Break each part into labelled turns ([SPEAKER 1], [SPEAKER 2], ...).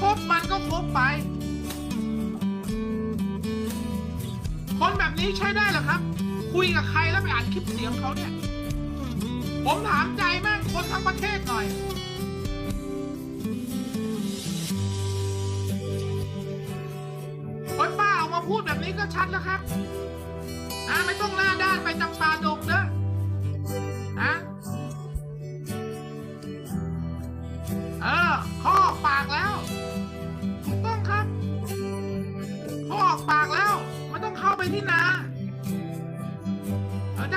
[SPEAKER 1] คบมันก็คบไป คนแบบนี้ใช้ได้เหรอครับ คุยกับใครแล้วไปอ่านคลิปเสียงเขาเนี่ย ผมถามใจแม่งคนทั้งประเทศหน่อย คนป้าออกมาพูดแบบนี้ก็ชัดแล้วครับอ่าไม่ต้องหน้าด้านไปจำปาดงเด้อะ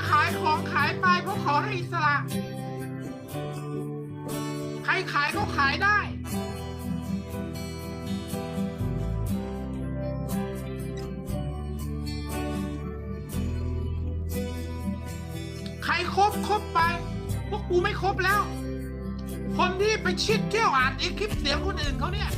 [SPEAKER 1] ขายของขายไปเพราะขอให้อิสระ ใครขายก็ขายได้ ใครครบครบไป พวกกูไม่ครบแล้ว คนที่ไปชิดเที่ยวอ่านไอ้คลิปเสียงคนอื่นเขาเนี่ย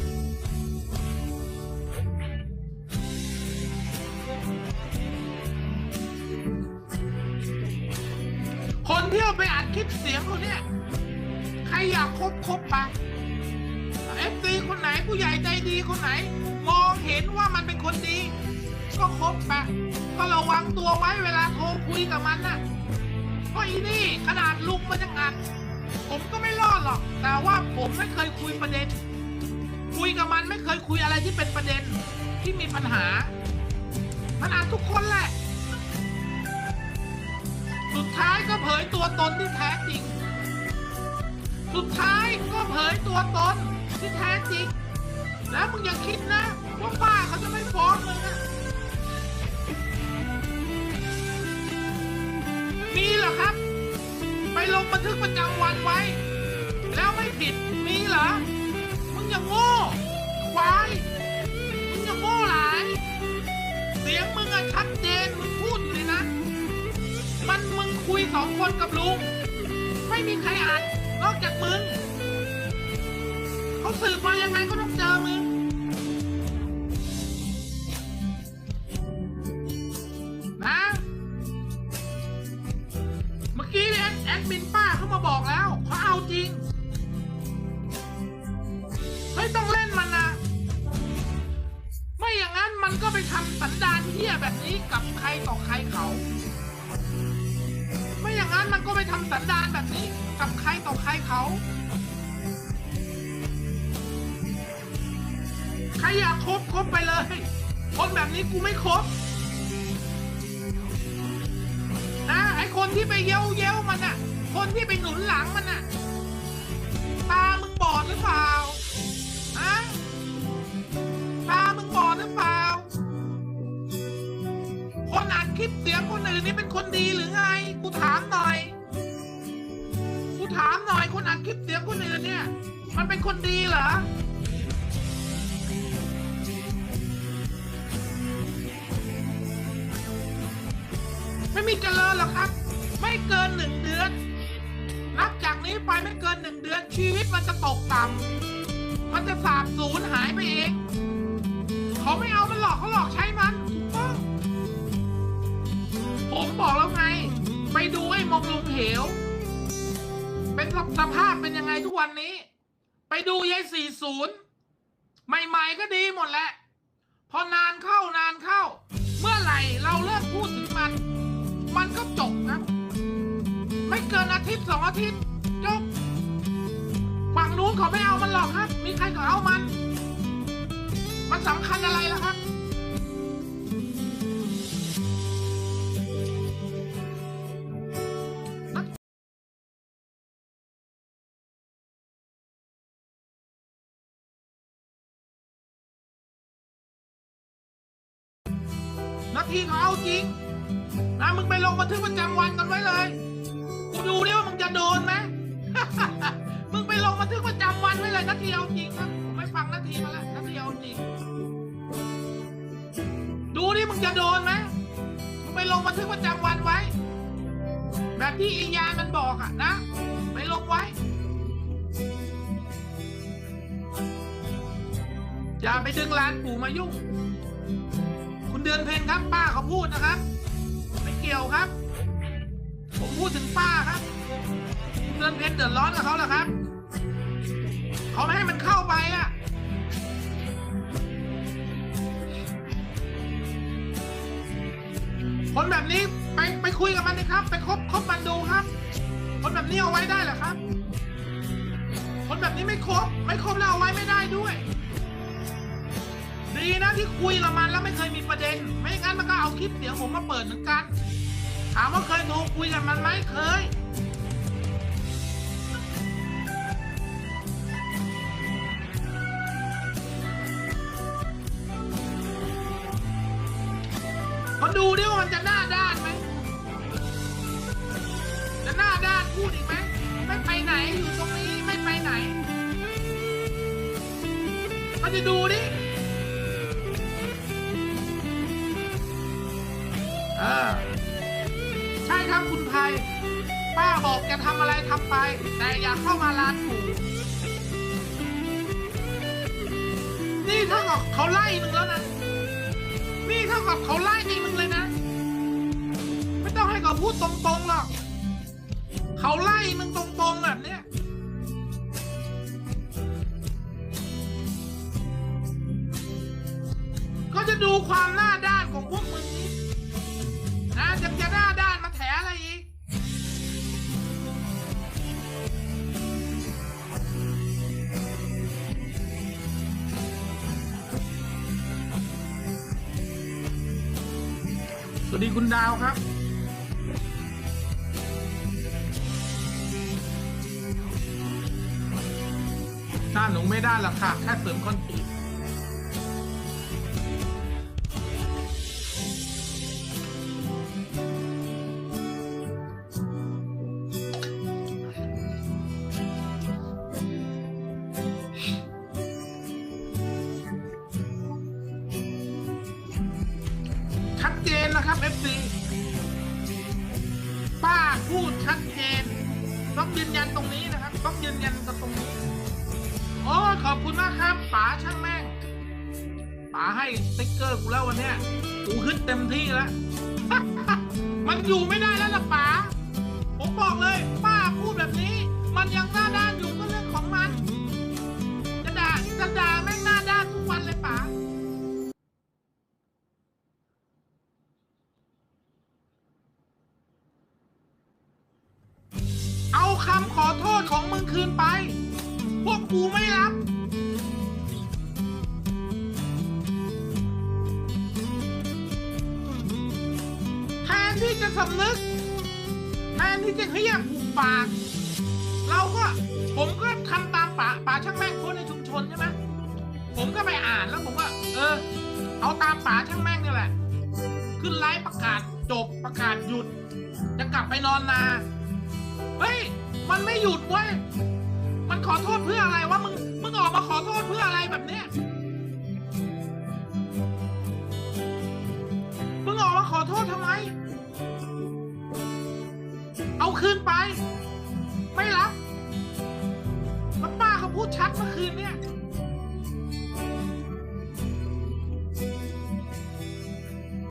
[SPEAKER 1] คนที่เอาไปอ่านคลิปเสียงเขาเนี่ย ใครอยากคบคบไปเอฟซีคนไหนผู้ใหญ่ใจดีคนไหน มองเห็นว่ามันเป็นคนดี ก็คบไปก็ระวังตัวไว้เวลาโทรคุยกับมันน่ะเพราะอีนี่ขนาดลุงมันยังอัดผมก็ไม่รอดหรอก แต่ว่าผมไม่เคยคุยประเด็น คุยกับมันไม่เคยคุยอะไรที่เป็นประเด็นที่มีปัญหา มันอ่านทุกคนแหละ สุดท้ายก็เผยตัวตนที่แท้จริง สุดท้ายก็เผยตัวตนที่แท้จริง แล้วมึงอย่าคิดนะว่าป้าเขาจะไม่ฟ้องมึงอะมีเหรอครับ ไปลงบันทึกประจำวันไว้ แล้วไม่ผิดมีเหรอ มึงอย่าโง่ ม่มีใครอ่านนอกจากมึงเขาสืบมายังไงก็ต้องเจอมึงนะเมื่อกี้เนี่ยแอดมินป้าเขามาบอกแล้วเขาเอาจริงเฮ้ยต้องเล่นมันนะไม่อย่างนั้นมันก็ไปทำสันดานเหี้ยแบบนี้กับใครต่อใครเขา ไม่อย่างนั้นมันก็ไปทำสันดานแบบนี้กับใครต่อใครเขาใครอยากคบคบไปเลย คนแบบนี้กูไม่คบนะไอคนที่ไปเย้าเย้ามันอะคนที่ไปหนุนหลังมันอะตามึงบอดหรือเปล่า ลิปเสียงคนอื่นนี่เป็นคนดีหรือไง กูถามหน่อย กูถามหน่อยคนอ่านคลิปเสียงคนอื่นเนี่ย มันเป็นคนดีเหรอ ไม่มีเจริญหรอกครับ ไม่เกินหนึ่งเดือน นับจากนี้ไปไม่เกินหนึ่งเดือน ชีวิตมันจะตกต่ำมันจะสาบสูญหายไปเอง เขาไม่เอามันหลอกเขาหลอกใช้มัน ผมบอกแล้วไง ไปดูไอ้มงลุงเหว เป็นสภาพเป็นยังไงทุกวันนี้ ไปดูยายสี่ศูนย์ใหม่ ๆ ก็ดีหมดแหละ พอนานเข้านานเข้า เมื่อไหร่เราเลิกพูดถึงมัน มันก็จบนะไม่เกินอาทิตย์สองอาทิตย์จบฝั่งนู้นเขาไม่เอามันหรอกครับ มีใครเขาเอามัน มันสำคัญอะไรล่ะครับ ทีเขาเอาจริงนะมึงไปลงบันทึกประจำวันกันไว้เลยกูดูดิว่ามึงจะโดนไหมมึงไปลงบันทึกประจำวันไว้เลยนาทีเอาจริงครับผมไม่ฟังนาทีมาแล้วนาทีเอาจริง ดูดิมึงจะโดนไหมมึงไปลงบันทึกประจำวันไว้ แบบที่อียานมันบอกอะนะไปลงไว้อย่าไปดึงร้านปู่มายุ่ง เดือนเพนครับป้าเขาพูดนะครับ ไม่เกี่ยวครับ ผมพูดถึงป้าครับ เดือนเพนเดือดร้อนกับเขาเหรอครับเขาไม่ให้มันเข้าไปอะคนแบบนี้ไปไปคุยกับมันนะครับ ไปคบคบมันดูครับ คนแบบนี้เอาไว้ได้เหรอครับ คนแบบนี้ไม่คบไม่คบเราเอาไว้ไม่ได้ด้วย ดีนะที่คุยกับมันแล้วไม่เคยมีประเด็น ไม่งั้นมันก็เอาคลิปเสียงผมมาเปิดเหมือนกัน ถามว่าเคยโทรคุยกับมันไหมเคย มาดูดิว่ามันจะหน้าด้านไหม จะหน้าด้านพูดอีกไหม ไม่ไปไหนอยู่ตรงนี้ไม่ไปไหน มันจะดูดิ ออใช่ครับคุณไพป้าบอกจะทำอะไรทำไป แต่อย่าเข้ามาร้านหมูนี่เท่ากับเขาไล่มึงแล้วนะ นี่เท่ากับเขาไล่เองมึงเลยนะ ไม่ต้องให้เขาพูดตรงๆหรอกเขาไล่มึงตรงๆแบบเนี้ยก็จะดูความหน้าด้านของพวกมึงนี้ นะจะจะหน้าด้านมาแถอะไรอีก สวัสดีคุณดาวครับหน้าหนูไม่ได้หรอกค่ะ แค่เสริมคอนกรีต นะครับ FC ป้าพูดชัดเจน ต้องยืนยันตรงนี้นะครับ ต้องยืนยันกันตรงนี้ โอ้ขอบคุณมากครับป๋าช่างแม่งป๋าให้สติ๊กเกอร์กูแล้ววันเนี้ยกูฮึดเต็มที่แล้ว มันอยู่ไม่ได้แล้วล่ะป๋าผมบอกเลย ป้าพูดแบบนี้ มันยังหน้าด้านอยู่ ขอของมึงคืนไป พวกกูไม่รับ แทนที่จะสำนึก แทนที่จะเฮียผูกปาก เราก็ผมก็ทำตามป่าป่าช่างแม่งโพสต์ในชุมชนใช่ไหมผมก็ไปอ่านแล้วผมว่าเออ เอาตามป่าช่างแม่งนี่แหละ ขึ้นไลฟ์ประกาศจบประกาศหยุด จะกลับไปนอนนา เฮ้ย มันไม่หยุดเว้ย มันขอโทษเพื่ออะไรวะมึง มึงออกมาขอโทษเพื่ออะไรแบบเนี้ย มึงออกมาขอโทษทำไม เอาคืนไป ไม่รับแล้วป้าเขาพูดชัดเมื่อคืนเนี่ย